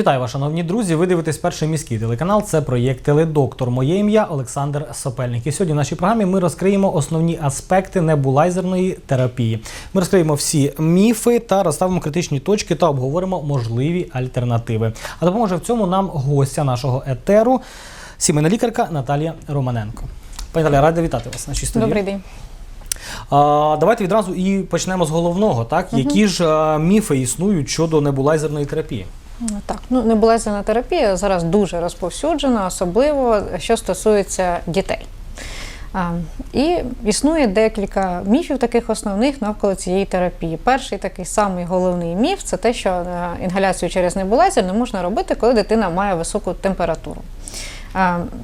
Вітаю вас, шановні друзі. Ви дивитесь перший міський телеканал. Це проєкт Теледоктор. Моє ім'я Олександр Сопельник. І сьогодні в нашій програмі ми розкриємо основні аспекти небулайзерної терапії. Ми розкриємо всі міфи та розставимо критичні точки та обговоримо можливі альтернативи. А допоможе в цьому нам гостя нашого етеру, сімейна лікарка Наталія Романенко. Пані Наталія, рада вітати вас на нашій студії. Добрий день. А, давайте відразу і почнемо з головного. Так, які ж міфи існують щодо небулайзерної терапії? Так, ну неболезнена терапія зараз дуже розповсюджена, особливо що стосується дітей. А, І існує декілька міфів таких основних навколо цієї терапії. Перший такий самий головний міф це те, що е, інгаляцію через небулайзер не можна робити, коли дитина має високу температуру.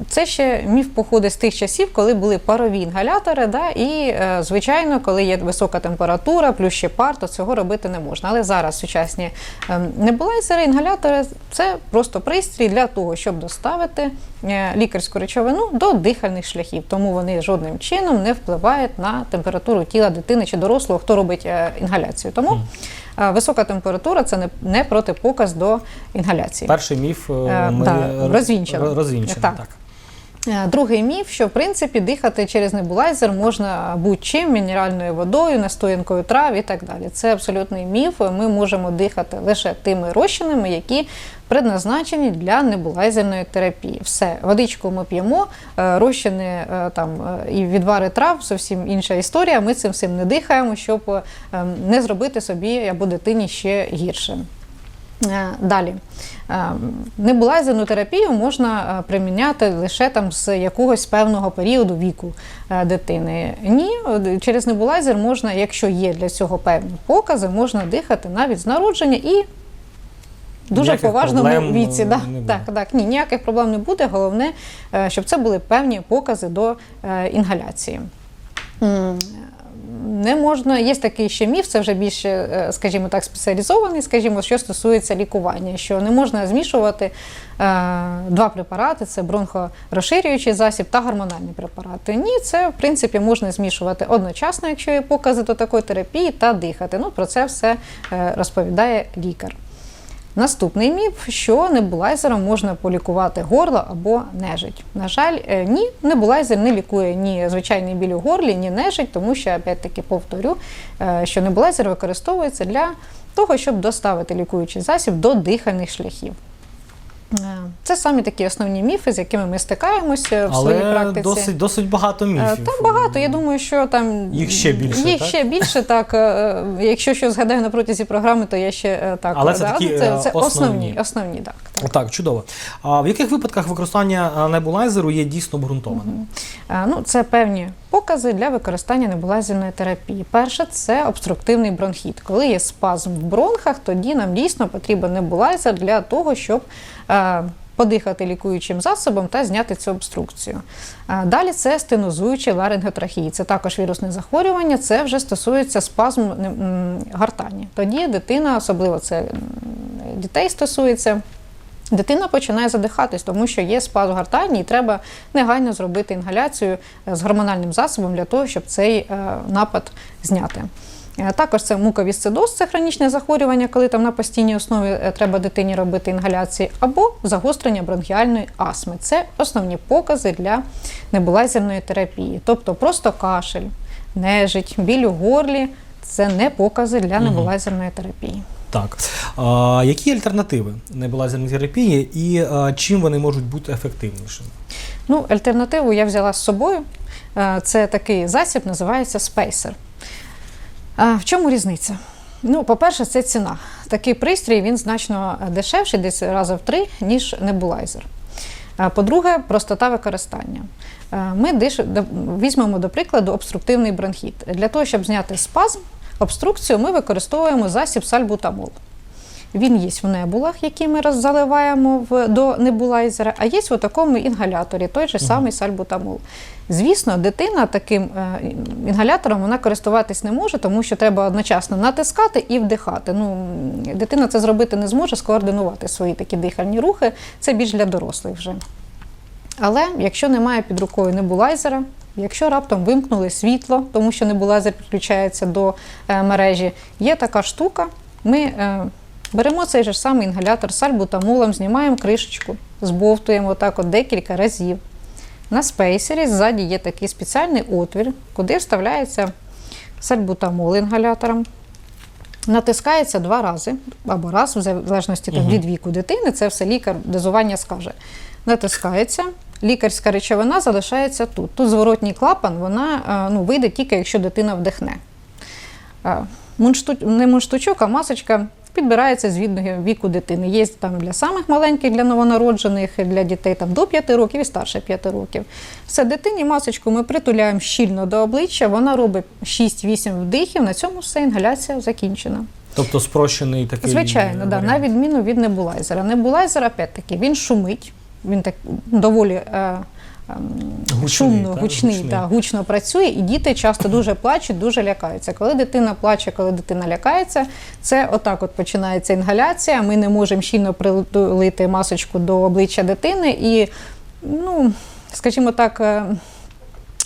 Це ще міф походить з тих часів, коли були парові інгалятори, да, і, е, звичайно, коли є висока температура, плюс ще пар, то цього робити не можна. Але зараз сучасні ем, небулайзери, інгалятори це просто пристрій для того, щоб доставити е, лікарську речовину до дихальних шляхів. Тому вони жодним чином не впливають на температуру тіла дитини чи дорослого, хто робить е, інгаляцію. Тому висока температура це не, не протипоказ до інгаляції. Перший міф е, Е, ми да, розвінчили. розвінчено, Так. так. Е, Другий міф, що в принципі дихати через небулайзер можна будь-чим, мінеральною водою, настоянкою трав і так далі. Це абсолютний міф. Ми можемо дихати лише тими розчинами, які предназначені для небулайзерної терапії. Все, водичку ми п'ємо, е, розчини е, там і відвари трав, зовсім інша історія. Ми цим всім не дихаємо, щоб не зробити собі або дитині ще гірше. Е, Далі. Е, Небулайзерну терапію можна е, приміняти лише там з якогось певного періоду віку дитини. Ні, через небулайзер можна, якщо є для цього певні покази, можна дихати навіть з народження і дуже Ніяких поважному проблем, віці. Да, так, так, ні, ніяких проблем не буде. Головне, щоб це були певні покази до інгаляції. Не можна, є такий ще міф, це вже більше, скажімо так, спеціалізований, скажімо, що стосується лікування, що не можна змішувати е, два препарати: це бронхорозширюючий засіб та гормональні препарати. Ні, це в принципі можна змішувати одночасно, якщо є покази до такої терапії, та дихати. Ну про це все е, розповідає лікар. Наступний міф, що небулайзером можна полікувати горло або нежить. На жаль, е, ні, небулайзер не лікує ні звичайний біль у горлі, ні нежить, тому що, опять-таки, повторю, е, що небулайзер використовується для того, щоб доставити лікуючий засіб до дихальних шляхів. Е, Це самі такі основні міфи, з якими ми стикаємося в своїй Але практиці. досить, досить багато Е, міфів. Там багато. Я думаю, що там Їх ще більше, Їх так? ще більше. Так е, якщо що згадаю на протязі програми, то я ще так. Але це такі, це, це основні. основні, основні, так. Так. Чудово. А в яких випадках використання небулайзеру є дійсно обґрунтованим? Е, Ну, це певні покази для використання небулайзерної терапії. Перше це обструктивний бронхіт. Коли є спазм в бронхах, тоді нам дійсно потрібен небулайзер для того, щоб е, подихати лікуючим засобом та зняти цю обструкцію. Е, Далі це стенозуючі ларинготрахії. Це також вірусне захворювання, це вже стосується спазму гортані. Тоді дитина, особливо це дітей стосується. Дитина починає задихатись, тому що є спазм гортані, і треба негайно зробити інгаляцію з гормональним засобом для того, щоб цей е, напад зняти. Е, Також це муковісцидоз, це хронічне захворювання, коли там на постійній основі е, треба дитині робити інгаляції, або загострення бронхіальної астми. Це основні покази для небулайзерної терапії. Тобто просто кашель, нежить, біль у горлі це не покази для небулайзерної терапії. Так. А, які альтернативи небулайзерної терапії і а, чим вони можуть бути ефективнішими? Ну, альтернативу я взяла з собою. Це такий засіб, називається спейсер. А В чому різниця? Ну, по-перше, це ціна. Такий пристрій він значно дешевший, десь рази в три, ніж небулайзер. По-друге, простота використання. Ми візьмемо, до прикладу, обструктивний бронхіт. Для того, щоб зняти спазм, обструкцію, ми використовуємо засіб сальбутамол. Він є в небулах, які ми заливаємо в, до небулайзера, а є в такому інгаляторі, той же самий сальбутамол. Звісно, дитина таким е, інгалятором вона користуватись не може, тому що треба одночасно натискати і вдихати. Ну, дитина це зробити не зможе, скоординувати свої такі дихальні рухи. Це більш для дорослих вже. Але якщо немає під рукою небулайзера, якщо раптом вимкнули світло, тому що небулайзер підключається до е, мережі, є така штука. Ми е, Беремо цей же самий інгалятор з сальбутамолом, знімаємо кришечку, збовтуємо отак от декілька разів. На спейсері ззаді є такий спеціальний отвір, куди вставляється сальбутамол інгалятором. Натискається два рази або раз, в залежності там, від віку дитини, це все лікар дозування скаже. Натискається, лікарська речовина залишається тут. Тут зворотній клапан, вона е, ну, вийде тільки, якщо дитина вдихне. Е, мундшту- Не мундштучок, а масочка підбирається з віку дитини. Є там для самих маленьких, для новонароджених, для дітей там, до 5 років і старше 5 років. Все, дитині масочку ми притуляємо щільно до обличчя, вона робить 6-8 вдихів, на цьому все, інгаляція закінчена. Тобто спрощений такий. Звичайно, да, на відміну від небулайзера. Небулайзер, опять-таки, він шумить, він так доволі е, ем, Гучний, шумно, та? гучний, Гучний. Та, гучно працює, і діти часто дуже плачуть, дуже лякаються. Коли дитина плаче, коли дитина лякається, це отак от починається інгаляція. Ми не можемо щільно прилити масочку до обличчя дитини і, ну, скажімо так.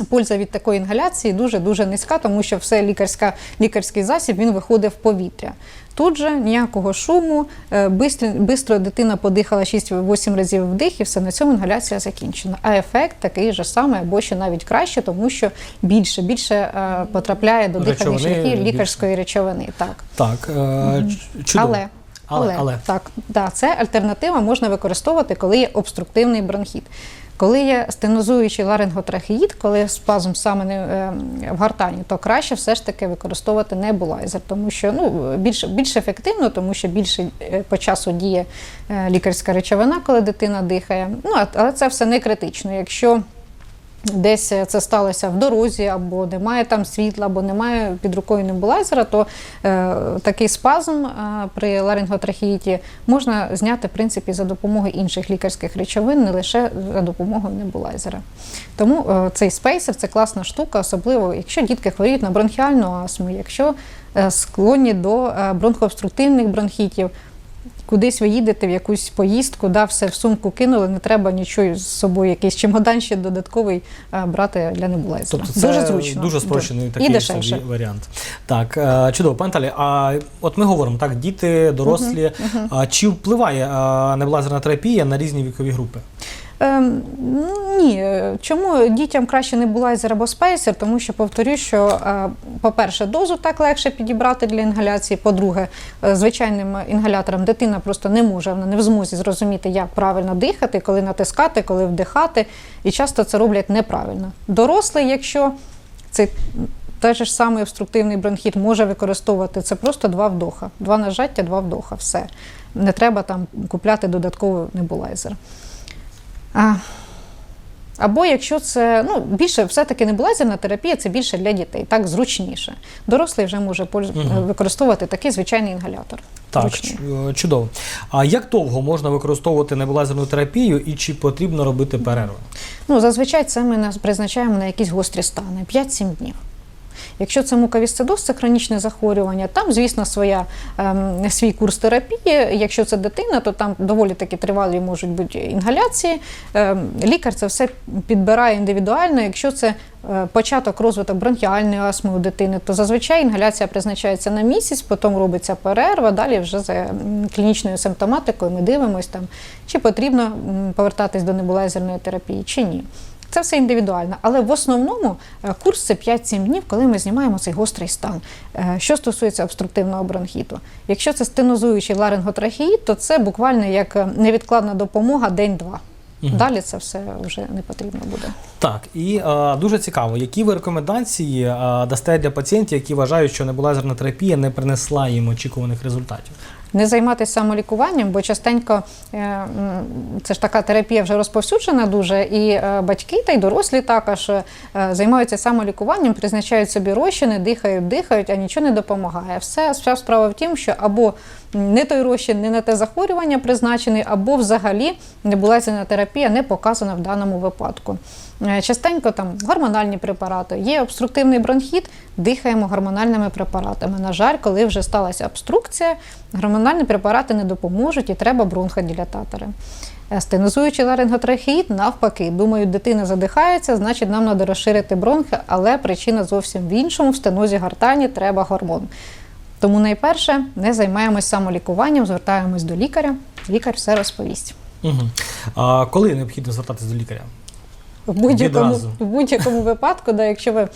Е, Польза від такої інгаляції дуже-дуже низька, тому що все лікарська, лікарський засіб він виходить в повітря. Тут же ніякого шуму, е, бистро, бистро дитина подихала 6-8 разів вдих, і все на цьому інгаляція закінчена. А ефект такий же самий, або ще навіть краще, тому що більше більше е, потрапляє до дихальних шляхів більше. лікарської речовини. Так. Так, е, чудово. Але, Але, але. так, да, це альтернатива можна використовувати, коли є обструктивний бронхіт. Коли є стенозуючий ларинготрахеїд, коли спазм саме не, е, в гортані, то краще все ж таки використовувати небулайзер, тому що ну, більш, більш ефективно, тому що більше е, по часу діє е, лікарська речовина, коли дитина дихає. Ну, але це все не критично. Якщо десь це сталося в дорозі, або немає там світла, або немає під рукою небулайзера, то е, такий спазм е, при ларинготрахеїті можна зняти в принципі за допомогою інших лікарських речовин, не лише за допомогою небулайзера. Тому е, цей спейсер це класна штука, особливо якщо дітки хворіють на бронхіальну астму, якщо е, склонні до е, бронхообструктивних бронхітів. Кудись ви їдете в якусь поїздку, да, все в сумку кинули, не треба нічого з собою, якийсь чемодан ще додатковий е, брати для небулайзера. Тобто це дуже зручно. дуже спрощений такий собі варіант. Так, е, чудово, пане Талі, а от ми говоримо, так, діти, дорослі. А чи впливає е, небулайзерна терапія на різні вікові групи? Ем, ні, чому дітям краще небулайзер або спейсер? Тому що повторю, що е, по-перше, дозу так легше підібрати для інгаляції. По-друге, е, звичайним інгалятором дитина просто не може, вона не в змозі зрозуміти, як правильно дихати, коли натискати, коли вдихати. І часто це роблять неправильно. Дорослий, якщо це той ж самий обструктивний бронхіт може використовувати це просто два вдоха, два нажаття, два вдоха. Все. Не треба там купляти додатковий небулайзер. А, або якщо це ну, більше все-таки не небулайзерна терапія, це більше для дітей, так зручніше. Дорослий вже може використовувати такий звичайний інгалятор. Так, Зручний. е, чудово. А як довго можна використовувати небулайзерну терапію і чи потрібно робити перерви? Ну, зазвичай це ми призначаємо на якісь гострі стани 5-7 днів. Якщо це муковісцидоз, це хронічне захворювання, там, звісно, своя, ем, свій курс терапії. Якщо це дитина, то там доволі таки тривалі можуть бути інгаляції. Ем, лікар це все підбирає індивідуально. Якщо це е, початок розвиток бронхіальної астми у дитини, то зазвичай інгаляція призначається на місяць, потім робиться перерва. Далі вже за клінічною симптоматикою ми дивимося, там, чи потрібно повертатись до небулайзерної терапії, чи ні. Це все індивідуально, але в основному е, курс це 5-7 днів, коли ми знімаємо цей гострий стан. Е, Що стосується обструктивного бронхіту, якщо це стенозуючий ларинготрахеїд, то це буквально як е, невідкладна допомога день-два. Мгм. Далі це все вже не потрібно буде. Так, і е, дуже цікаво, які ви рекомендації е, дасте для пацієнтів, які вважають, що небулайзерна терапія не принесла їм очікуваних результатів? Не займатися самолікуванням, бо частенько е, це ж така терапія вже розповсюджена дуже, і е, батьки та й дорослі також е, займаються самолікуванням, призначають собі розчини, дихають, дихають, а нічого не допомагає. Все вся справа в тім, що або не той розчин, не на те захворювання призначений, або взагалі небулайзерна терапія не показана в даному випадку. Частенько там гормональні препарати, є обструктивний бронхіт, дихаємо гормональними препаратами. На жаль, коли вже сталася обструкція, гормональні препарати не допоможуть і треба бронходилататори. Е, Стенозуючий ларинготрахеїд, навпаки, думають, дитина задихається, значить нам треба розширити бронхи, але причина зовсім в іншому. В стенозі гортані треба гормон. Тому найперше не займаємось самолікуванням, звертаємось до лікаря. Лікар все розповість. Угу. А коли необхідно звертатись до лікаря? В будь-якому, будь-якому випадку, да, якщо ви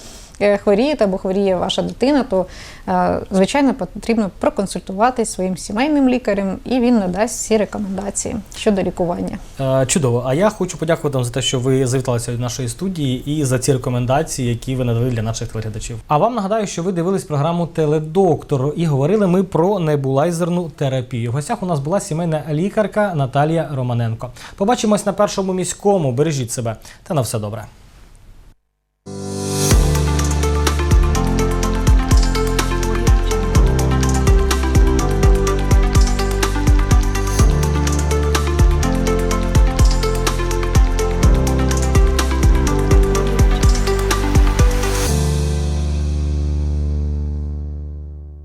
хворієте або хворіє ваша дитина, то е, звичайно потрібно проконсультуватись своїм сімейним лікарем, і він надасть всі рекомендації щодо лікування. Е, Чудово. А я хочу подякувати вам за те, що ви завітали сьогодні до нашої студії і за ці рекомендації, які ви надали для наших телеглядачів. А вам нагадаю, що ви дивились програму Теледоктор і говорили ми про небулайзерну терапію. В гостях у нас була сімейна лікарка Наталія Романенко. Побачимось на першому міському. Бережіть себе та на все добре.